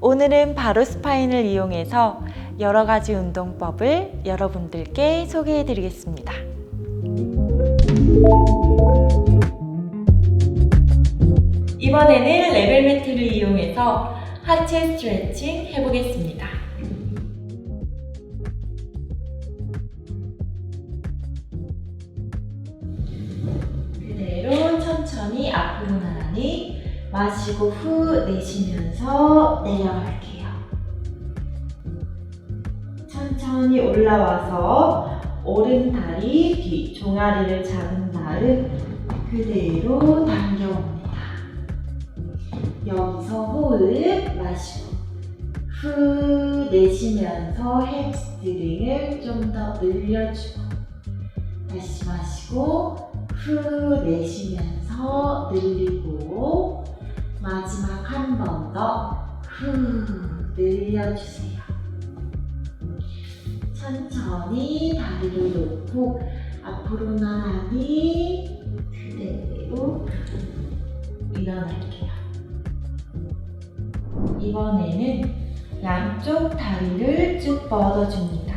오늘은 바로 스파인을 이용해서 여러 가지 운동법을 여러분들께 소개해 드리겠습니다. 이번에는 레벨 매트를 이용해서 하체 스트레칭 해보겠습니다. 마시고 후 내쉬면서 내려갈게요. 천천히 올라와서 오른 다리 뒤 종아리를 잡은 다음 그대로 당겨옵니다. 여기서 호흡 마시고 후 내쉬면서 햄스트링을 좀 더 늘려주고 다시 마시고 후 내쉬면서 늘리고 마지막 한 번 더 후 늘려주세요. 천천히 다리를 놓고 앞으로 나란히 그대로 일어날게요. 이번에는 양쪽 다리를 쭉 뻗어줍니다.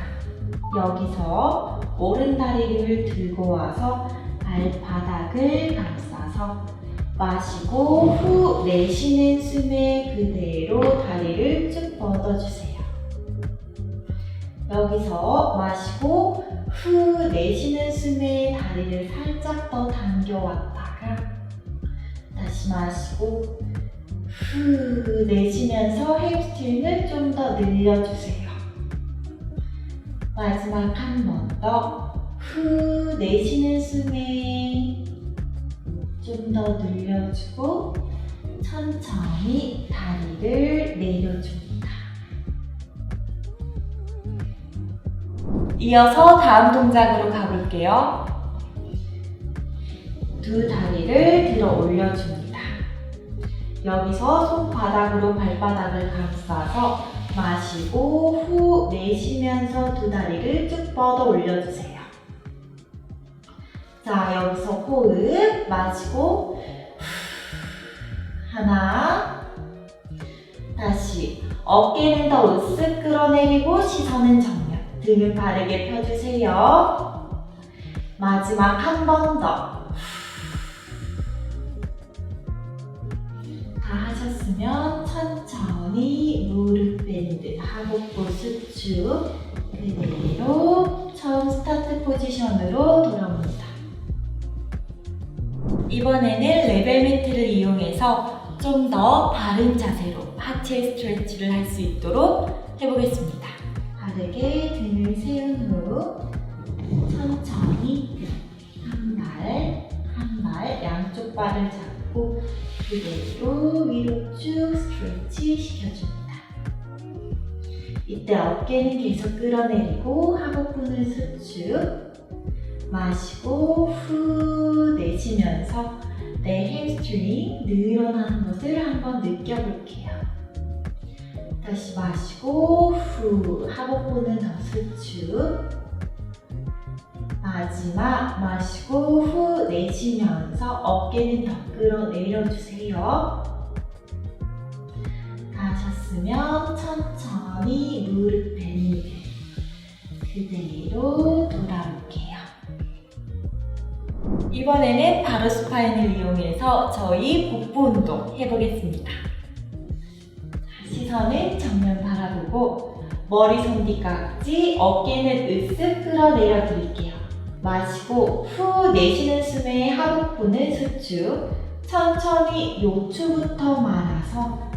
여기서 오른 다리를 들고 와서 발바닥을 감싸서 마시고 후 내쉬는 숨에 그대로 다리를 쭉 뻗어주세요. 여기서 마시고 후 내쉬는 숨에 다리를 살짝 더 당겨왔다가 다시 마시고 후 내쉬면서 햄스트링을 좀 더 늘려주세요. 마지막 한 번 더 후 내쉬는 숨에 좀 더 늘려주고 천천히 다리를 내려줍니다. 이어서 다음 동작으로 가볼게요. 두 다리를 들어 올려줍니다. 여기서 손바닥으로 발바닥을 감싸서 마시고 후 내쉬면서 두 다리를 쭉 뻗어 올려주세요. 자, 여기서 호흡 마시고 하나 다시 어깨는 더 으쓱 끌어내리고 시선은 정면 등을 바르게 펴주세요. 마지막 한 번 더. 다 하셨으면 천천히 무릎 밴드 하복부 수축 그대로 처음 스타트 포지션으로 돌아옵니다. 이번에는 레벨 매트를 이용해서 좀 더 바른 자세로 하체 스트레치를 할 수 있도록 해보겠습니다. 바르게 등을 세운 후 천천히 한 발, 한 발 양쪽 발을 잡고 그대로 위로 쭉 스트레치 시켜줍니다. 이때 어깨는 계속 끌어내리고 하복부는 수축 마시고 후 내쉬면서 내 햄스트링 늘어나는 것을 한번 느껴볼게요. 다시 마시고 후 하복부는 더 수축 마지막 마시고 후 내쉬면서 어깨는 더 끌어내려주세요. 다 하셨으면 천천히 무릎 밴드 그대로 이번에는 바로 스파인을 이용해서 저희 복부 운동 해보겠습니다. 자, 시선은 정면 바라보고 머리 손뒤깍지 어깨는 으쓱 끌어내려 드릴게요. 마시고 후 내쉬는 숨에 하복부는 수축 천천히 요추부터 말아서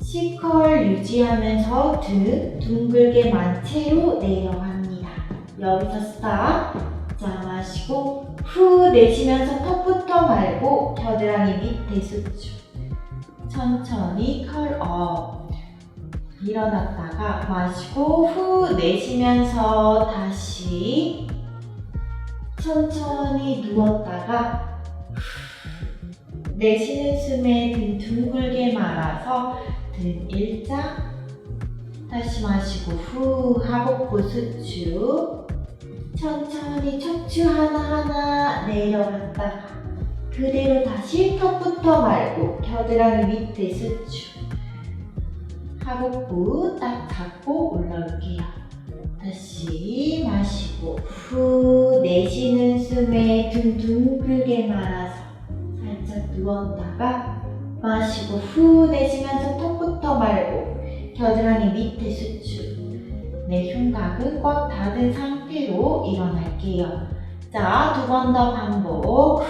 C컬 유지하면서 등 둥글게만 채로 내려갑니다. 여기서 스탑. 자, 마시고 후 내쉬면서 턱부터 말고 겨드랑이 밑에 수축. 천천히 컬업. 일어났다가 마시고 후 내쉬면서 다시 천천히 누웠다가 내쉬는 숨에 등 둥글게 말아서 등 일자 다시 마시고 후 하복부 수축 천천히 척추 하나하나 내려갔다가 그대로 다시 턱부터 말고 겨드랑이 밑에 수축 하복부 딱 잡고 올라올게요. 다시 마시고 후 내쉬는 숨에 등 둥글게 말아서 살짝 누웠다가 마시고 후 내쉬면서 턱부터 말고 겨드랑이 밑에 수축 내 흉곽은 꽉 닫은 상태 로 일어날게요. 자, 두 번 더 반복.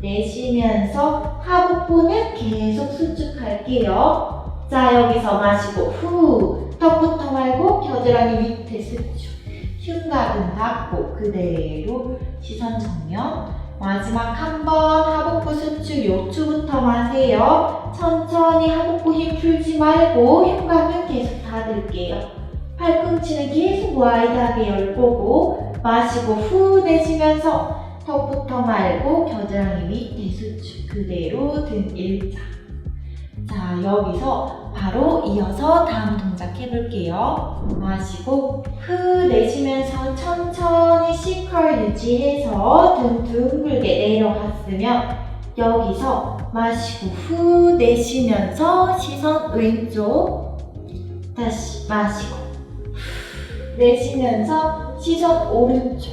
내쉬면서 하복부는 계속 수축할게요. 자, 여기서 마시고 후. 턱부터 말고 겨드랑이 밑에 수축. 흉곽은 닫고 그대로 시선 정면. 마지막 한 번 하복부 수축 요추부터만 세요. 천천히 하복부 힘 풀지 말고 흉곽은 계속 닫을게요. 팔꿈치는 계속 와이드하게 열 거고 마시고 후 내쉬면서 턱부터 말고 겨드랑이 밑에 수축 그대로 등 일자. 자 여기서 바로 이어서 다음 동작 해볼게요. 마시고 후 내쉬면서 천천히 C컬 유지해서 등 둥글게 내려갔으면 여기서 마시고 후 내쉬면서 시선 왼쪽 다시 마시고 내쉬면서 시선 오른쪽.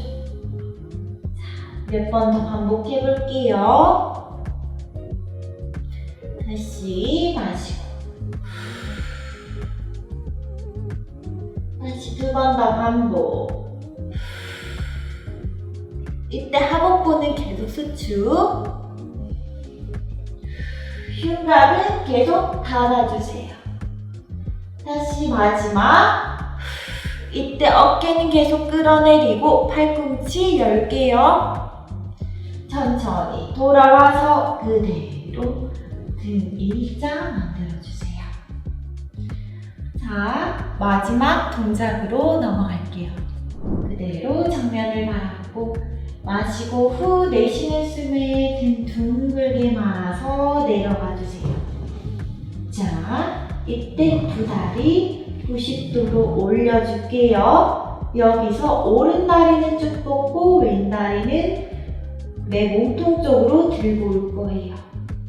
몇 번 더 반복해 볼게요. 다시 마시고. 다시 두 번 더 반복. 이때 하복부는 계속 수축. 흉곽은 계속 닫아주세요. 다시 마지막. 이때 어깨는 계속 끌어내리고 팔꿈치 열게요. 천천히 돌아와서 그대로 등 일자 만들어주세요. 자, 마지막 동작으로 넘어갈게요. 그대로 정면을 바라보고 마시고 후 내쉬는 숨에 등 둥글게 말아서 내려가 주세요. 자, 이때 두 다리 90도로 올려줄게요. 여기서 오른 다리는 쭉 뻗고 왼 다리는 내 몸통 쪽으로 들고 올 거예요.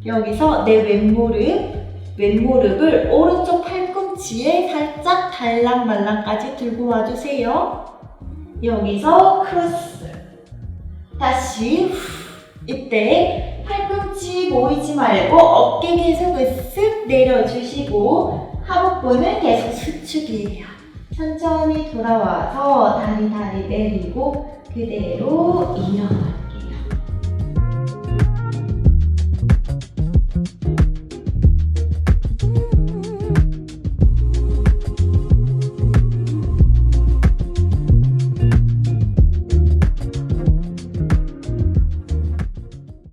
여기서 내 왼무릎, 왼무릎을 오른쪽 팔꿈치에 살짝 달랑말랑까지 들고 와주세요. 여기서 크로스. 다시 후. 이때 팔꿈치 모이지 말고 어깨 계속 으쓱 내려주시고 하복부는 계속 수축이에요. 천천히 돌아와서 다리 다리 내리고 그대로 일어나.